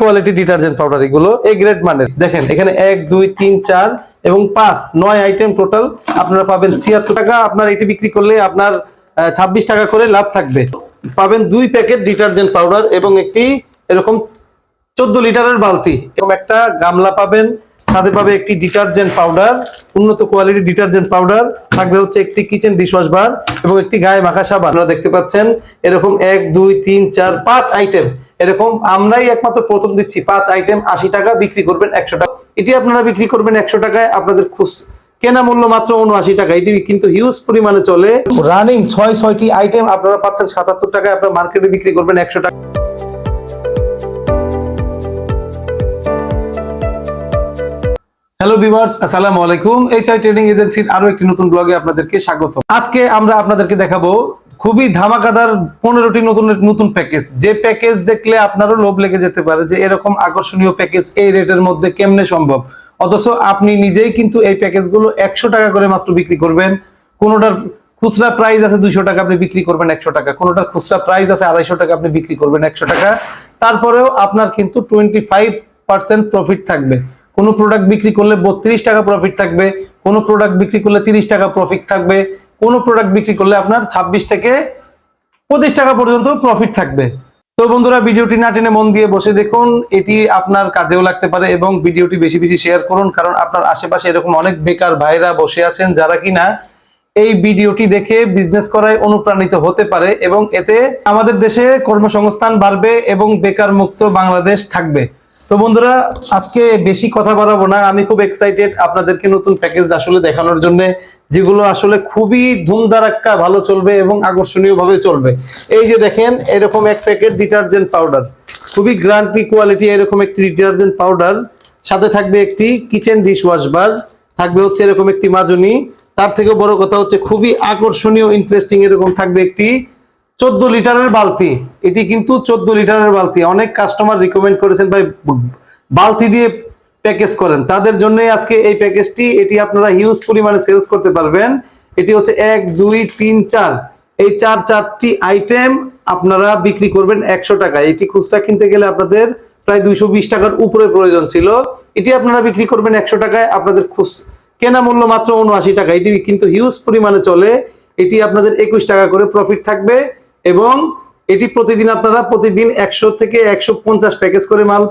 Quality detergent powder এগুলো grade এখানে এক, দুই, তিন, চার এবং পাঁচ, নয় আইটেম টোটাল আপনারা পাবেন ছিয়াত্তর টাকা। আপনার এটি বিক্রি করলে আপনার ছাব্বিশ টাকা করে লাভ থাকবে। পাবেন দুই প্যাকেট ডিটারজেন্ট পাউডার এবং একটি এরকম চোদ্দ লিটারের বালতি। এবং একটা গামলা পাবেন সাথে পাবে একটি ডিটারজেন্ট পাউডার, উন্নত কোয়ালিটি ডিটারজেন্ট পাউডার, থাকবে হচ্ছে একটি কিচেন ডিশওয়াশ বার এবং একটি গায়ে মাখা সাবান। আপনারা দেখতে পাচ্ছেন, এরকম এক, দুই, তিন, চার, পাঁচ আইটেম। এরকম আমরাই একমাত্র প্রথম দিচ্ছি, পাঁচ আইটেম আশি টাকা বিক্রি করবেন একশো টাকা। এটি আপনারা বিক্রি করবেন একশো টাকায়, আপনাদের খুশ কেনা মূল্য মাত্র উনআশি টাকা। এটি কিন্তু হিউজ পরিমাণে চলে। রানিং ছয়, ছয়টি আইটেম আপনারা পাচ্ছেন সাতাত্তর টাকায়, আপনারা মার্কেটে বিক্রি করবেন একশো টাকা। হ্যালো ভিউয়ার্স আসসালামু আলাইকুম এইচআই ট্রেডিং এজেন্সির আরও একটি নতুন ব্লগে আপনাদেরকে স্বাগত আজকে আমরা আপনাদেরকে দেখাবো খুবই ধামাকাদার পনেরোটি নতুন নতুন প্যাকেজ যে প্যাকেজ দেখলে আপনারও লোভ লেগে যেতে পারে যে এরকম আকর্ষণীয় প্যাকেজ এই রেটের মধ্যে কেমনে সম্ভব? অথচ আপনি নিজেই কিন্তু এই প্যাকেজগুলো একশো টাকা করে মাত্র বিক্রি করবেন। কোনোটার খুচরা প্রাইস আছে দুইশো টাকা, আপনি বিক্রি করবেন একশো টাকা। কোনোটার খুচরা প্রাইস আছে আড়াইশো টাকা, আপনি বিক্রি করবেন একশো টাকা। তারপরেও আপনার কিন্তু টোয়েন্টি ফাইভ পার্সেন্ট প্রফিট থাকবে। কোনো প্রোডাক্ট বিক্রি করলে বত্রিশ টাকা প্রফিট থাকবে, কোনো প্রোডাক্ট বিক্রি করলে তিরিশ টাকা প্রফিট থাকবে, কোনো প্রোডাক্ট বিক্রি করলে আপনার ছাব্বিশ থেকে পঁচিশ টাকা পর্যন্ত প্রফিট থাকবে। তো বন্ধুরা, ভিডিওটি না টেনে মন দিয়ে বসে দেখুন, এটি আপনার কাজেও লাগতে পারে এবং ভিডিওটি বেশি বেশি শেয়ার করুন, কারণ আপনার আশেপাশে এরকম অনেক বেকার ভাইরা বসে আছেন যারা কিনা এই ভিডিওটি দেখে বিজনেস করায় অনুপ্রাণিত হতে পারে এবং এতে আমাদের দেশে কর্মসংস্থান বাড়বে এবং বেকার মুক্ত বাংলাদেশ থাকবে। তো বন্ধুরা, আজকে বেশি কথা বাড়াবো না। আমি খুব এক্সাইটেড আপনাদেরকে নতুন প্যাকেজ আসলে দেখানোর জন্য, যেগুলো আসলে খুবই ধুমধারাক্কা ভালো চলবে এবং আকর্ষণীয় ভাবে চলবে। এই যে দেখেন, এরকম এক প্যাকেট ডিটারজেন্ট পাউডার খুবই গ্রান্টি কোয়ালিটি এরকম একটি ডিটারজেন্ট পাউডার সাথে থাকবে একটি কিচেন ডিশ ওয়াশ বার থাকবে হচ্ছে এরকম একটি মাজনি। তার থেকে বড় কথা হচ্ছে, খুবই আকর্ষণীয় ইন্টারেস্টিং এরকম থাকবে একটি চোদ্দ লিটারের বালতি। এটি কিন্তু চোদ্দ লিটারের বালতি। অনেক কাস্টমার রিকমেন্ড করেছেন, ভাই, বালতি দিয়ে প্যাকেজ করেন। তাদের জন্য আজকে এই প্যাকেজটি এটি আপনারা হিউজ পরিমাণে সেলস করতে পারবেন। এটি হচ্ছে এক, দুই, তিন, চার। এই চার চারটি আইটেম আপনারা বিক্রি করবেন একশো টাকা। এটি খুচরা কিনতে গেলে আপনাদের প্রায় দুইশো বিশ টাকার উপরে প্রয়োজন ছিল। এটি আপনারা বিক্রি করবেন একশো টাকায়। আপনাদের খুচ, কেনা মূল্য মাত্র উনআশি টাকা। এটি কিন্তু হিউজ পরিমাণে চলে। এটি আপনাদের একুশ টাকা করে প্রফিট থাকবে। এবং এটি প্রতিদিন আপনারা প্রতিদিন একশো থেকে একশো পঞ্চাশ প্যাকেজ করে মাল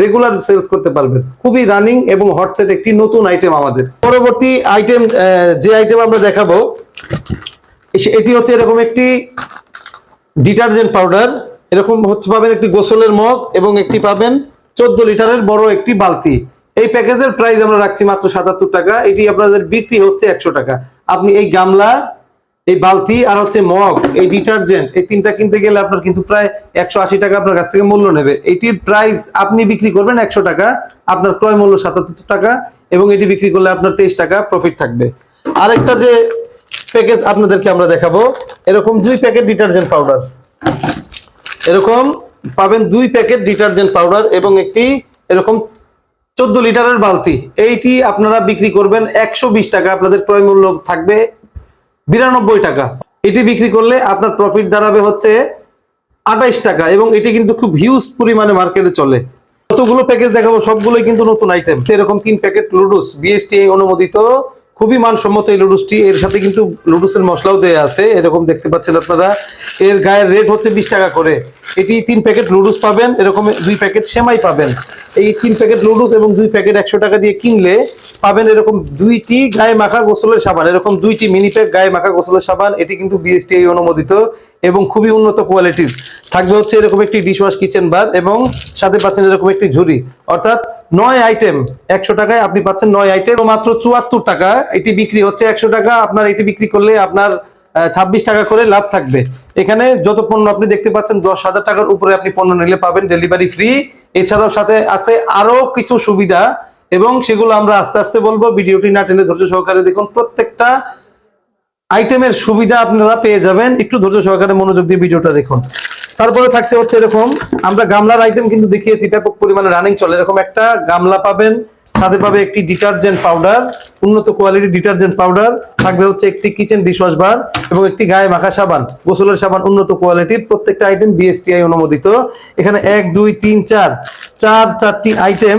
রেগুলার সেলস করতে পারবেন। খুবই রানিং এবং হটসেট একটি নতুন আইটেম আমাদের। পরবর্তী আইটেম যে আইটেম আমরা দেখাবো এটি হচ্ছে এরকম একটি ডিটারজেন্ট পাউডার এরকম হচ্ছে পাবেন একটি গোসলের মগ এবং একটি পাবেন চোদ্দ লিটারের বড় একটি বালতি। এই প্যাকেজের প্রাইস আমরা রাখছি মাত্র সাতাত্তর টাকা, এটি আপনাদের বিক্রি হচ্ছে একশো টাকা। আপনি এই গামলা এই বালতি আর হচ্ছে মগ, এই ডিটারজেন্ট, এই তিনটা কিনতে গেলে আপনার কিন্তু প্রায় একশো আশি টাকা আপনার কাছ থেকে মূল্য নেবে। এটির প্রাইস আপনি বিক্রি করবেন একশো টাকা, আপনার ক্রয় মূল্য সাতাত্তর টাকা এবং এটি বিক্রি করলে আপনার তেইশ টাকা প্রফিট থাকবে। আরেকটা যে প্যাকেজ আপনাদেরকে আমরা দেখাবো, এরকম দুই প্যাকেট ডিটারজেন্ট পাউডার এরকম পাবেন দুই প্যাকেট ডিটারজেন্ট পাউডার এবং একটি এরকম চোদ্দ লিটারের বালতি। এইটি আপনারা বিক্রি করবেন একশো বিশ টাকা, আপনাদের ক্রয় মূল্য থাকবে বিরানব্বই টাকা। এটি বিক্রি করলে আপনার প্রফিট দাঁড়াবে হচ্ছে আঠাইশ টাকা এবং এটি কিন্তু খুব হিউজ পরিমাণে মার্কেটে চলে। কতগুলো প্যাকেজ দেখাবো, সবগুলোই কিন্তু নতুন আইটেম এরকম তিন প্যাকেট লুডুস বিএসটি অনুমোদিত, খুবই মানসম্মত এই লুডুসটি এর সাথে কিন্তু লুডুসের মশলাও দেয়া আছে, এরকম দেখতে পাচ্ছেন আপনারা। এর গায়ের রেট হচ্ছে বিশ টাকা করে। এটি তিন প্যাকেট লুডুস পাবেন, এরকম দুই প্যাকেট সেমাই পাবেন। এই তিন প্যাকেট লুডুস এবং দুই প্যাকেট একশো টাকা দিয়ে কিনলে পাবেন এরকম দুইটি গায়ে মাখা গোসলের সাবান, এরকম দুইটি মিনি প্যাক গায়ে মাখা গোসলের সাবান। এটি কিন্তু বিএসটি অনুমোদিত এবং খুবই উন্নত কোয়ালিটির থাকবে হচ্ছে এরকম একটি ডিশওয়াশ কিচেন বার এবং সাথে পাচ্ছেন এরকম একটি ঝুড়ি। অর্থাৎ নয় আইটেম একশো টাকায় আপনি পাচ্ছেন নয় আইটেম মাত্র চুয়াত্তর টাকা। এটি বিক্রি হচ্ছে একশো টাকা। আপনার এটি বিক্রি করলে আপনার ছাব্বিশ টাকা করে লাভ থাকবে। এখানে যত পণ্য আপনি দেখতে পাচ্ছেন, দশ হাজার টাকার উপরে আপনি পণ্য নিলে পাবেন ডেলিভারি ফ্রি এছাড়াও সাথে আছে আরও কিছু সুবিধা এবং সেগুলো আমরা আস্তে আস্তে বলব। ভিডিওটি না টেনে ধৈর্য সহকারে দেখুন। প্রত্যেকটা আইটেমের সুবিধা আপনারা পেয়ে যাবেন। একটু ধৈর্য সহকারে মনোযোগ দিয়ে ভিডিওটা দেখুন। তারপরে থাকছে হচ্ছে এরকম, আমরা গামলার আইটেম কিন্তু দেখিয়েছি, ব্যাপক পরিমাণে রানিং চলে। এরকম একটা গামলা পাবেন। সাথে পাবে একটি ডিটারজেন্ট পাউডার, উন্নত কোয়ালিটির ডিটারজেন্ট পাউডার, থাকবে হচ্ছে একটি কিচেন ডিশওয়াশ বার এবং একটি গায়ে মাখা সাবান, গোসলের সাবান উন্নত কোয়ালিটির, প্রত্যেকটা আইটেম বিএসটিআই অনুমোদিত। এখানে এক, দুই, তিন, চার চার চারটি আইটেম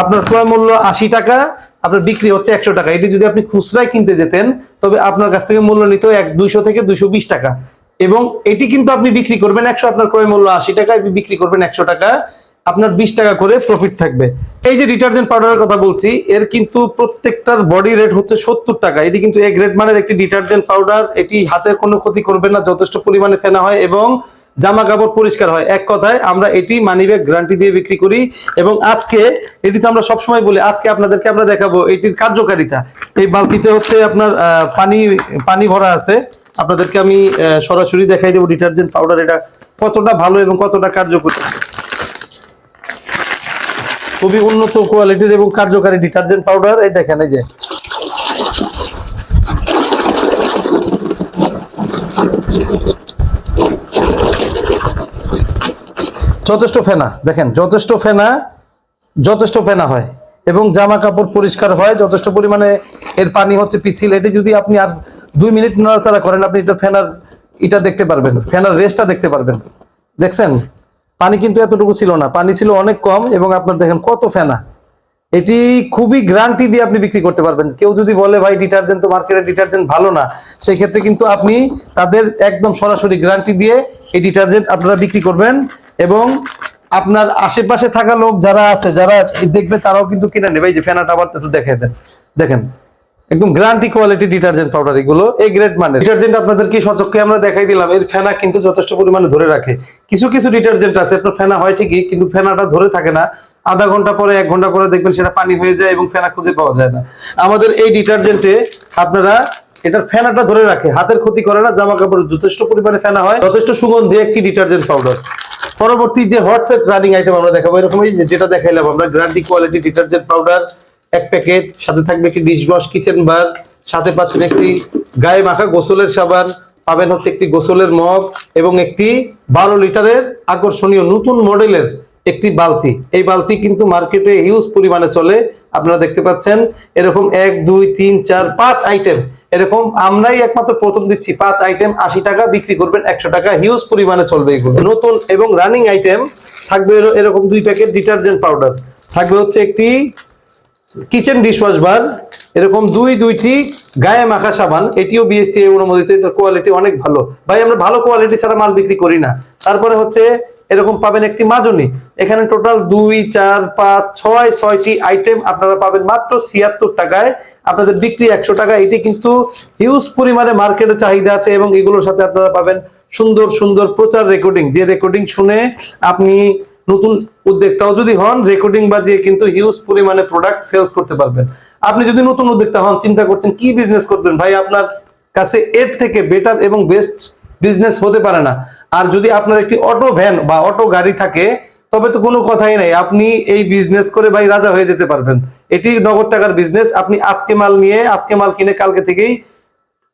আপনার ক্রয় মূল্য আশি টাকা, আপনার বিক্রি হচ্ছে একশো টাকা। এটি যদি আপনি খুচরায় কিনতে যেতেন, তবে আপনার কাছ থেকে মূল্য নিত এক, দুইশো থেকে দুইশো বিশ টাকা। এবং এটি কিন্তু আপনি বিক্রি করবেন একশো, আপনার ক্রয় মূল্য আশি টাকা বিক্রি করবেন একশো টাকা। আপনার বিশ টাকা করে প্রফিট থাকবে। এই যে ডিটারজেন্ট পাউডারের কথা বলছি, এর কিন্তু প্রত্যেকটার বডি রেট হচ্ছে সত্তর টাকা। এটি কিন্তু এ গ্রেড মানের একটি ডিটারজেন্ট পাউডার এটি হাতের কোনো ক্ষতি করবে না, যথেষ্ট পরিমাণে ফেনা হয় এবং জামা কাপড় পরিষ্কার হয়। এক কথায়, আমরা এটি মানিব্যাগ গ্যারান্টি দিয়ে বিক্রি করি এবং আজকে, এটি তো আমরা সবসময় বলি, আজকে আপনাদেরকে আমরা দেখাবো এটির কার্যকারিতা। এই বালতিতে হচ্ছে আপনার পানি পানি ভরা আছে। আপনাদেরকে আমি সরাসরি দেখাই দেবো ডিটারজেন্ট পাউডার এটা কতটা ভালো এবং কতটা কার্যকরী। খুবই উন্নত কোয়ালিটির এবং কার্যকারী ডিটারজেন্ট পাউডার। এই দেখেন, এই যে। যথেষ্ট ফেনা, দেখেন, যথেষ্ট ফেনা যথেষ্ট ফেনা হয় এবং জামা কাপড় পরিষ্কার হয়, যথেষ্ট পরিমাণে এর পানি হচ্ছে পিছিল। এটি যদি আপনি আর দুই মিনিট নড়াচড়া করেন, আপনি এটা ফেনার এটা দেখতে পারবেন, ফেনার রেস্টটা দেখতে পারবেন। দেখছেন? পানি কিন্তু এতটুকু ছিল না। পানি ছিল অনেক কম এবং আপনার দেখেন কত ফেনা। এটি খুবই গ্যারান্টি দিয়ে আপনি বিক্রি করতে পারবেন। কেউ যদি বলে, ভাই ডিটারজেন্ট তো মার্কেটের ডিটারজেন্ট ভালো না সেই ক্ষেত্রে কিন্তু আপনি তাদের একদম সরাসরি গ্যারান্টি দিয়ে এই ডিটারজেন্ট আপনারা বিক্রি করবেন এবং আপনার আশেপাশে থাকা লোক যারা আছে, যারা দেখবে তারাও কিন্তু কিনে নেবে। এই যে ফেনাটা আবার একটু দেখে দেন। দেখেন একদম গ্যারান্টি কোয়ালিটি ডিটারজেন্ট পাউডার এগুলো। এই গ্রেড মানে ডিটারজেন্ট আপনাদেরকে সচক্ষে আমরা দেখাই দিলাম। এর ফেনা কিন্তু যথেষ্ট পরিমাণে ধরে রাখে। কিছু কিছু ডিটারজেন্ট আছে, আপনার ফেনা হয় ঠিকই, কিন্তু ফেনাটা ধরে থাকে না। আধা ঘণ্টা পরে, এক ঘণ্টা পরে দেখবেন সেটা পানি হয়ে যায় এবং ফেনা খুঁজে পাওয়া যায় না। আমাদের এই ডিটারজেন্টে আপনারা এটার ফেনাটা ধরে রাখে। হাতের ক্ষতি করে না জামা কাপড় যথেষ্ট পরিমাণে ফেনা হয়, যথেষ্ট সুগন্ধি একটি ডিটারজেন্ট পাউডার। পরবর্তী যে হোয়াটসঅ্যাপ রানিং আইটেম আমরা দেখাবো, এরকমই যেটা দেখাইলাম আমরা গ্যারান্টি কোয়ালিটি ডিটারজেন্ট পাউডার। এক প্যাকেট, সাথে থাকবে একটি ডিশ ওয়াশ কিচেন বার সাথে পাচ্ছেন একটি গায়ে মাখা গোসলের সাবান, পাবেন হচ্ছে একটি গোসলের মগ এবং একটি বারো লিটারের আকর্ষণীয় নতুন মডেলের একটি বালতি। এই বালতি কিন্তু মার্কেটে হিউজ পরিমাণে চলে। আপনারা দেখতে পাচ্ছেন, এরকম এক, দুই, তিন, চার, পাঁচ আইটেম এরকম আমরাই একমাত্র প্রথম দিচ্ছি, পাঁচ আইটেম আশি টাকা বিক্রি করবেন, একশো টাকা হিউজ পরিমাণে চলবে এগুলো। নতুন এবং রানিং আইটেম থাকবে এর- এরকম দুই প্যাকেট ডিটারজেন্ট পাউডার থাকবে হচ্ছে একটি কিচেন ডিশওয়াশ বার এরকম দুই, দুইটি গায়ে মাখা সাবান, এটিও বিএসটি অনুমোদিত, এটার কোয়ালিটি অনেক ভালো। ভাই, আমরা ভালো কোয়ালিটি ছাড়া মাল বিক্রি করি না। তারপরে হচ্ছে, এরকম পাবেন একটি মাজনি। এখানে টোটাল দুই, চার, পাঁচ, ছয়, ছয়টি আইটেম আপনারা পাবেন মাত্র ছিয়াত্তর টাকায়। আপনাদের বিক্রি একশো টাকা, এটি কিন্তু হিউজ পরিমাণে মার্কেটে চাহিদা আছে এবং এগুলোর সাথে আপনারা পাবেন সুন্দর সুন্দর প্রচার রেকর্ডিং যে রেকর্ডিং শুনে আপনি নতুন উদ্যোক্তাও যদি হন রেকর্ডিং বাজিয়ে কিন্তু হিউজ পরিমাণে প্রোডাক্ট সেলস করতে পারবেন। আপনি যদি নতুন উদ্যোক্তা হন, চিন্তা করছেন কি বিজনেস করবেন? ভাই, আপনার কাছে এর থেকে বেটার এবং বেস্ট বিজনেস হতে পারে না। আর যদি আপনার একটি অটো ভ্যান বা অটো গাড়ি থাকে, তবে তো কোনো কথাই নাই। আপনি এই বিজনেস করে ভাই রাজা হয়ে যেতে পারবেন। এটি নগদ টাকার বিজনেস আপনি আজকে মাল নিয়ে, আজকে মাল কিনে কালকে থেকেই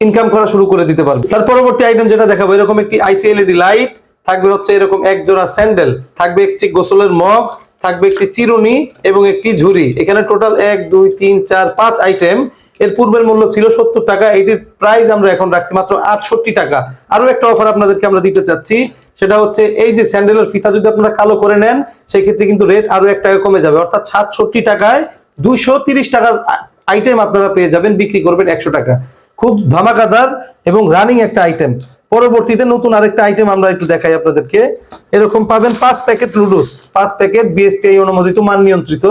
ইনকাম করা শুরু করে দিতে পারবেন। তার পরবর্তী আইটেম যেটা দেখাবো, এরকম একটি আইসিএলইডি লাইট থাকবে হচ্ছে এরকম এক জোড়া স্যান্ডেল, থাকবে একটি গোসলের মগ, থাকবে একটি চিরুনি এবং একটি ঝুড়ি। এখানে টোটাল এক, দুই, তিন, চার, পাঁচ আইটেম এর পূর্বের মূল্য ছিল সত্তর টাকা, এটির প্রাইস আমরা এখন রাখছি মাত্র আটষট্টি টাকা। আরও একটা অফার আপনাদেরকে আমরা দিতে চাচ্ছি, সেটা হচ্ছে এই যে স্যান্ডেলের ফিতা যদি আপনারা কালো করে নেন সেই ক্ষেত্রে কিন্তু রেট আরও এক টাকা কমে যাবে। অর্থাৎ সাতষট্টি টাকায় দুইশো তিরিশ টাকার আইটেম আপনারা পেয়ে যাবেন, বিক্রি করবেন একশো টাকা। খুব ধামাকাদার এবং রানিং একটা আইটেম পরবর্তীতে নতুন আরেকটা আইটেম আমরা একটু দেখাই আপনাদেরকে। এরকম পাবেন পাঁচ প্যাকেট লুডুস পাঁচ প্যাকেট বিএসটিআই অনুমোদিত, মান নিয়ন্ত্রিত।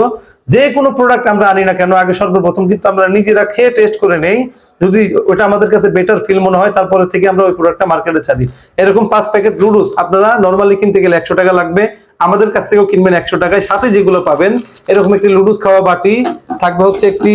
যে কোনো প্রোডাক্ট আমরা আনি না কেন, আগে সর্বপ্রথম কিন্তু আমরা নিজেরা খেয়ে টেস্ট করে নেই। যদি ওটা আমাদের কাছে বেটার ফিল মনে হয়, তারপরে থেকে আমরা ওই প্রোডাক্টটা মার্কেটে ছাড়ি। এরকম পাঁচ প্যাকেট লুডুস আপনারা নর্মালি কিনতে গেলে একশো টাকা লাগবে। আমাদের কাছ থেকেও কিনবেন একশো টাকায়। সাথে যেগুলো পাবেন, এরকম একটি লুডুস খাওয়া বাটি, থাকবে হচ্ছে একটি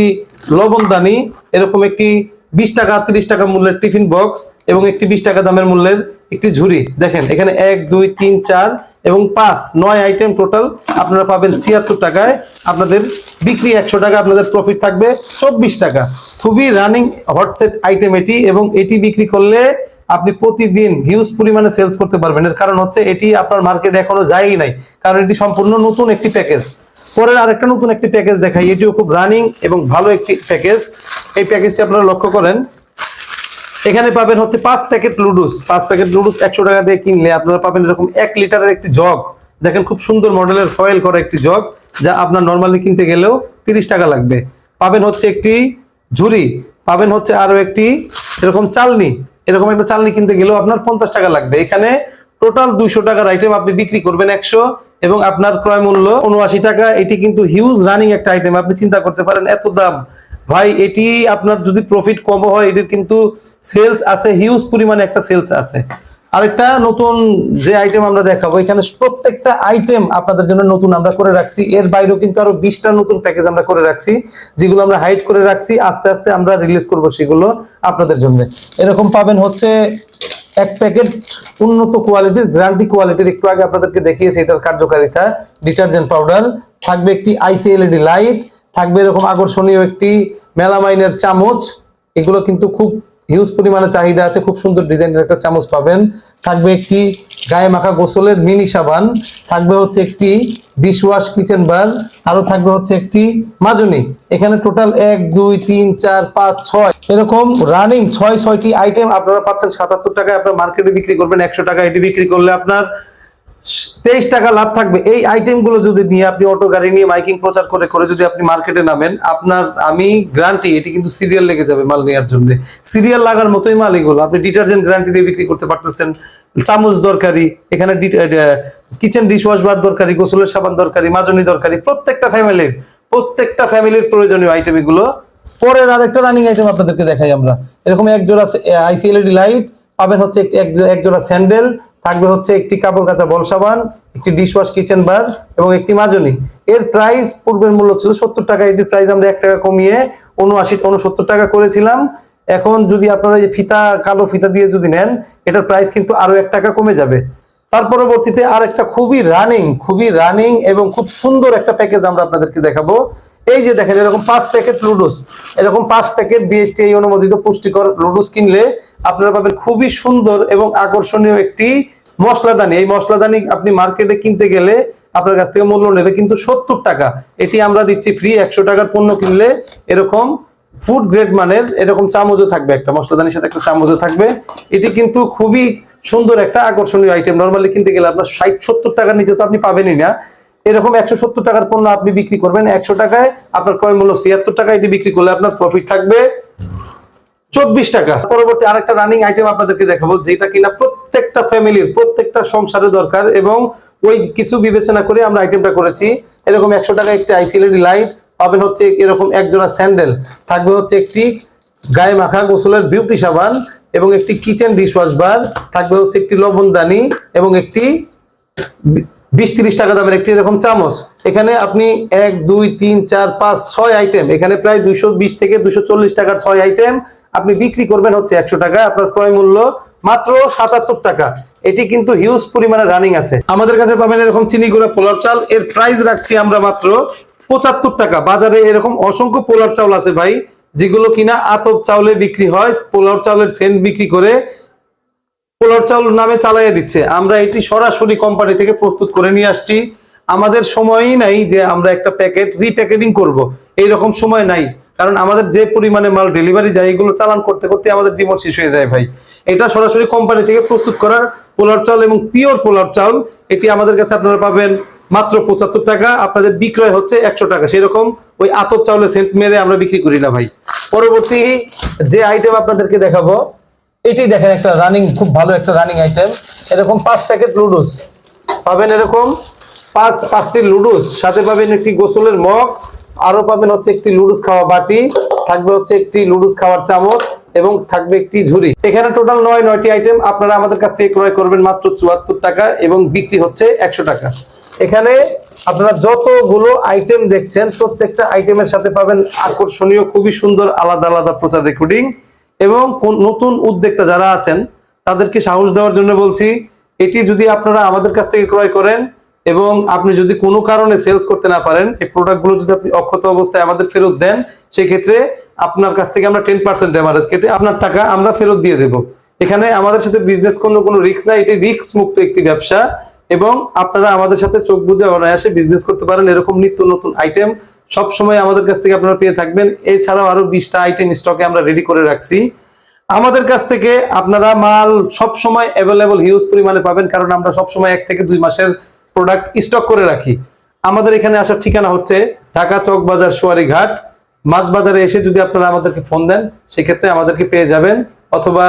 লবণদানি, এরকম একটি বিশ টাকা, তিরিশ টাকা মূল্যের টিফিন বক্স এবং একটি বিশ টাকা দামের মূল্যের একটি ঝুড়ি। দেখেন, এখানে এক, দুই, তিন, চার এবং পাঁচ, নয় আইটেম টোটাল আপনারা পাবেন ছিয়াত্তর টাকায়। আপনাদের বিক্রি একশো টাকা, আপনাদের প্রফিট থাকবে চব্বিশ টাকা। খুবই রানিং হটসেট আইটেম এটি এবং এটি বিক্রি করলে আপনি প্রতিদিন হিউজ পরিমাণে সেলস করতে পারবেন। এর কারণ হচ্ছে এটি আপনার মার্কেটে এখনও যায়ই নাই, কারণ এটি সম্পূর্ণ নতুন একটি প্যাকেজ পরের আরেকটা নতুন একটি প্যাকেজ দেখাই। এটিও খুব রানিং এবং ভালো একটি প্যাকেজ এই প্যাকেজটি আপনারা লক্ষ্য করেন। এখানে পাবেন হচ্ছে পাঁচ প্যাকেট লুডুস। পাঁচ প্যাকেট লুডুস একশো টাকা দিয়ে কিনলে আপনারা পাবেন এরকম এক লিটারের একটি জগ। দেখেন খুব সুন্দর মডেলের ফয়েল করা একটি জগ, যা আপনার নর্মালি কিনতে গেলেও তিরিশ টাকা লাগবে। পাবেন হচ্ছে একটি ঝুড়ি, পাবেন হচ্ছে আরও একটি এরকম চালনি। এরকম একটা চালনি কিনতে গেলেও আপনার পঞ্চাশ টাকা লাগবে। এখানে টোটাল দুইশো টাকার আইটেম আপনি বিক্রি করবেন একশো এবং আপনার ক্রয় মূল্য উনআশি টাকা। এটি কিন্তু হিউজ রানিং একটা আইটেম আপনি চিন্তা করতে পারেন এত দাম। ভাই, এটি আপনার যদি প্রফিট কম হয়, এটির কিন্তু সেলস আছে হিউজ পরিমাণে একটা সেলস আছে। আরেকটা নতুন যে আইটেম আমরা দেখাবো, এখানে প্রত্যেকটা আইটেম আপনাদের জন্য নতুন আমরা করে রাখছি। এর বাইরেও কিন্তু আরও বিশটা নতুন প্যাকেজ আমরা করে রাখছি, যেগুলো আমরা হাইড করে রাখছি। আস্তে আস্তে আমরা রিলিজ করব সেগুলো আপনাদের জন্য। এরকম পাবেন হচ্ছে এক প্যাকেট উন্নত কোয়ালিটির গ্রান্টি কোয়ালিটির একটু আগে আপনাদেরকে দেখিয়েছি, এটার কার্যকারিতা ডিটারজেন্ট পাউডার থাকবে একটি আইসি এলইডি লাইট থাকবে এরকম আকর্ষণীয় একটি মেলামাইনের চামচ। এগুলো কিন্তু খুব হিউজ পরিমাণে চাহিদা আছে, খুব সুন্দর ডিজাইনের একটা চামচ পাবেন। থাকবে একটি গায়ে মাখা গোসলের মিনি সাবান, থাকবে হচ্ছে একটি ডিশওয়াশ কিচেন বার আরও থাকবে হচ্ছে একটি মাজনি। এখানে টোটাল এক, দুই, তিন, চার, পাঁচ, ছয়। এরকম রানিং ছয়, ছয়টি আইটেম আপনারা পাচ্ছেন সাতাত্তর টাকায়। আপনার মার্কেটে বিক্রি করবেন একশো টাকা। এটি বিক্রি করলে আপনার তেইশ টাকা লাভ থাকবে। এই আইটেমগুলো যদি নিয়ে আপনি অটো গাড়ি নিয়ে মাইকিং প্রচার করে করে যদি আপনি মার্কেটে নামেন, আপনার আমি গ্যারান্টি এটি কিন্তু সিরিয়াল লেগে যাবে মাল নেওয়ার জন্য। সিরিয়াল লাগার মতোই মাল এগুলো। আপনি ডিটারজেন্ট গ্যারান্টি দিয়ে বিক্রি করতে পারতেছেন। চামচ দরকারি, এখানে কিচেন ডিশওয়াশ বার দরকারি, গোসলের সাবান দরকারি, মাজনি দরকারি, প্রত্যেকটা ফ্যামিলির প্রত্যেকটা ফ্যামিলির প্রয়োজনীয় আইটেম এগুলো। পরের আরেকটা রানিং আইটেম আপনাদেরকে দেখাই আমরা। এরকম এক জোড়া আইসিএলইডি লাইট পাবেন হচ্ছে একটি এক জো- এক জোড়া স্যান্ডেল থাকবে হচ্ছে একটি কাপড় কাচা বল সাবান, একটি ডিশওয়াশ কিচেন বার এবং একটি মাজনি। এর প্রাইস পূর্বের মূল্য ছিল সত্তর টাকা, এটির প্রাইস আমরা এক টাকা কমিয়ে উনআশি উনসত্তর টাকা করেছিলাম। এখন যদি আপনারা এই ফিতা, কালো ফিতা দিয়ে যদি নেন, এটার প্রাইস কিন্তু আরও এক টাকা কমে যাবে। তার পরবর্তীতে আর একটা খুবই রানিং খুবই রানিং এবং খুব সুন্দর একটা প্যাকেজ আমরা আপনাদেরকে দেখাবো। এই যে দেখেন, এরকম পাঁচ প্যাকেট লুডুস এরকম পাঁচ প্যাকেট বিএসটি অনুমোদিত পুষ্টিকর লুডুস কিনলে আপনারা পাবেন খুবই সুন্দর এবং আকর্ষণীয় একটি মশলাদানি, এই মশলাদানি আপনি মার্কেটে কিনতে গেলে আপনার কাছ থেকে মূল্য নেবে কিন্তু সত্তর টাকা। এটি আমরা দিচ্ছি ফ্রি একশো টাকার পণ্য কিনলে এরকম ফুড গ্রেড মানের এরকম চামচও থাকবে একটা। মশলাদানির সাথে একটা চামচও থাকবে। এটি কিন্তু খুবই সুন্দর একটা আকর্ষণীয় আইটেম নর্মালি কিনতে গেলে আপনার ষাট, সত্তর টাকার নিচে তো আপনি পাবেনই না। এরকম একশো, সত্তর টাকার পণ্য আপনি বিক্রি করবেন। একশো টাকায় আপনার ক্রয় মূল্য ছিয়াত্তর টাকা এটি বিক্রি করলে আপনার প্রফিট থাকবে। চব্বিশ টাকা। পরবর্তী আরেকটা রানিং আইটেম আপনাদেরকে দেখাবো, যেটা কিনা প্রত্যেকটা ফ্যামিলির প্রত্যেকটা সংসারে দরকার এবং ওই কিছু বিবেচনা করে আমরা আইটেমটা করেছি। এরকম একশো টাকা একটি আইসিএলইডি লাইট পাবেন হচ্ছে এরকম একজোড়া স্যান্ডেল থাকবে হচ্ছে একটি গায়ে মাখা গোসলের বিউটি সাবান এবং একটি কিচেন ডিশওয়াশ বার থাকবে হচ্ছে একটি লবণদানি এবং একটি বিশ তিরিশ টাকা দামের একটি এরকম চামচ। এখানে আপনি এক, দুই, তিন, চার, পাঁচ, ছয় আইটেম এখানে প্রায় দুইশো বিশ থেকে দুশো চল্লিশ টাকার ছয় আইটেম আপনি বিক্রি করবেন হচ্ছে একশো টাকা, আপনার ক্রয় মূল্য মাত্র সাতাত্তর টাকা। এটি কিন্তু হিউজ পরিমাণে রানিং আছে। আমাদের কাছে পাবেন এরকম চিনি গুঁড়া পোলার চাল। এর প্রাইস রাখছি আমরা মাত্র পঁচাত্তর টাকা। বাজারে এরকম অসংখ্য পোলার চাউল আছে ভাই, যেগুলো কিনা আতপ চাউলে বিক্রি হয়। পোলার চাউলের সেন্ট বিক্রি করে পোলার চাউল নামে চালাইয়া দিচ্ছে। আমরা এটি সরাসরি কোম্পানি থেকে প্রস্তুত করে নিয়ে আসছি। আমাদের সময়ই নাই যে আমরা একটা প্যাকেট রিপ্যাকেটিং করব। এই রকম সময় নাই। কারণ আমাদের যে পরিমাণে মাল ডেলিভারি যায়, এগুলো চালান করতে করতে আমাদের জীবন শেষ হয়ে যায় ভাই। এটা সরাসরি কোম্পানি থেকে প্রস্তুত করার পোলার চাউল এবং পিওর পোলার চাউল এটি আমাদের কাছে আপনারা পাবেন মাত্র পঁচাত্তর টাকা, আপনাদের বিক্রয় হচ্ছে একশো টাকা। সেরকম ওই আতপ চাউলের সেন্ট মেরে আমরা বিক্রি করি না ভাই। পরবর্তী যে আইটেম আপনাদেরকে দেখাবো, এটি দেখেন একটা রানিং খুব ভালো একটা রানিং আইটেম এরকম পাঁচ প্যাকেট লুডুস পাবেন এরকম পাঁচ, পাঁচটি লুডুস সাথে পাবেন একটি গোসলের মগ আরও পাবেন হচ্ছে একটি লুডুস খাওয়া বাটি, থাকবে হচ্ছে একটি লুডুস খাওয়ার চামচ এবং থাকবে একটি ঝুড়ি। এখানে টোটাল নয়, নয়টি আইটেম আপনারা আমাদের কাছ থেকে ক্রয় করবেন মাত্র চুয়াত্তর টাকা এবং বিক্রি হচ্ছে একশো টাকা। এখানে আপনারা যতগুলো আইটেম দেখছেন, প্রত্যেকটা আইটেমের সাথে পাবেন আকর্ষণীয়, খুবই সুন্দর, আলাদা আলাদা প্রচার রেকর্ডিং এবং নতুন উদ্যোক্তা যারা আছেন, তাদেরকে সাহস দেওয়ার জন্য বলছি, এটি যদি আপনারা আমাদের কাছ থেকে ক্রয় করেন এবং আপনি যদি কোনো কারণে সেলস করতে না পারেন, এই প্রোডাক্টগুলো যদি আপনি অক্ষত অবস্থায় আমাদের ফেরত দেন, সেক্ষেত্রে আপনার কাছ থেকে আমরা টেন পার্সেন্ট এভারেজ কেটে আপনার টাকা আমরা ফেরত দিয়ে দেব। এখানে আমাদের সাথে বিজনেস কোনো কোনো রিস্ক নাই, এটি রিস্ক মুক্ত একটি ব্যবসা এবং আপনারা আমাদের সাথে চোখ বুঝে অনায়াসে বিজনেস করতে পারেন। এরকম নিত্য নতুন আইটেম সব সময় আমাদের কাছ থেকে আপনারা পেয়ে থাকবেন। এছাড়াও আরও বিশটা আইটেম স্টকে আমরা রেডি করে রাখছি। আমাদের কাছ থেকে আপনারা মাল সব সময় অ্যাভেলেবল হিউজ পরিমাণে পাবেন, কারণ আমরা সব সময় এক থেকে দুই মাসের প্রোডাক্ট স্টক করে রাখি। আমাদের এখানে আসার ঠিকানা হচ্ছে ঢাকা চক বাজার সোয়ারি ঘাট। মাছ বাজারে এসে যদি আপনারা আমাদেরকে ফোন দেন, সেক্ষেত্রে আমাদেরকে পেয়ে যাবেন। অথবা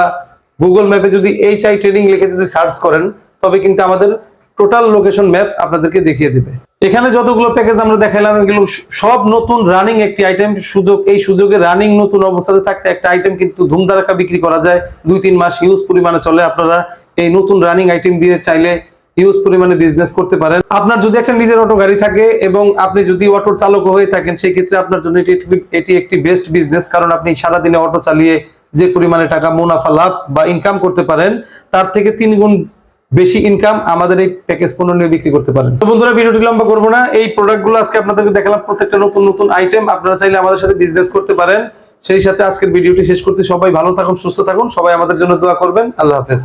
গুগল ম্যাপে যদি এইচ আই ট্রেডিং লিখে যদি সার্চ করেন, তবে কিন্তু আমাদের টোটাল লোকেশন ম্যাপ আপনাদেরকে দেখিয়ে দিবে। এখানে যতগুলো প্যাকেজ আমরা দেখালাম এগুলো সব নতুন রানিং একটি আইটেম সুযোগ, এই সুযোগে রানিং নতুন অবস্থাতে থাকতে একটা আইটেম কিন্তু ধুমধারাকা বিক্রি করা যায়। দুই, তিন মাস হিউজ পরিমাণে চলে। আপনারা এই নতুন রানিং আইটেম দিয়ে চাইলে হিউজ পরিমাণে বিজনেস করতে পারেন। আপনার যদি একটা নিজের অটো গাড়ি থাকে এবং আপনি যদি অটোর চালক হয়ে থাকেন সেই ক্ষেত্রে আপনার জন্য এটি এটি একটি বেস্ট বিজনেস কারণ আপনি সারাদিনে অটো চালিয়ে যে পরিমাণে টাকা মুনাফা, লাভ বা ইনকাম করতে পারেন, তার থেকে তিন গুণ বেশি ইনকাম আমাদের এই প্যাকেজ পণ্য নিয়ে বিক্রি করতে পারেন। তো বন্ধুরা, ভিডিওটি লম্বা করব না। এই প্রোডাক্টগুলো আজকে আপনাদেরকে দেখালাম। প্রত্যেকটা নতুন নতুন আইটেম আপনারা চাইলে আমাদের সাথে বিজনেস করতে পারেন। সেই সাথে আজকের ভিডিওটি শেষ করতে সবাই ভালো থাকুন, সুস্থ থাকুন। সবাই আমাদের জন্য দোয়া করবেন। আল্লাহ হাফেজ।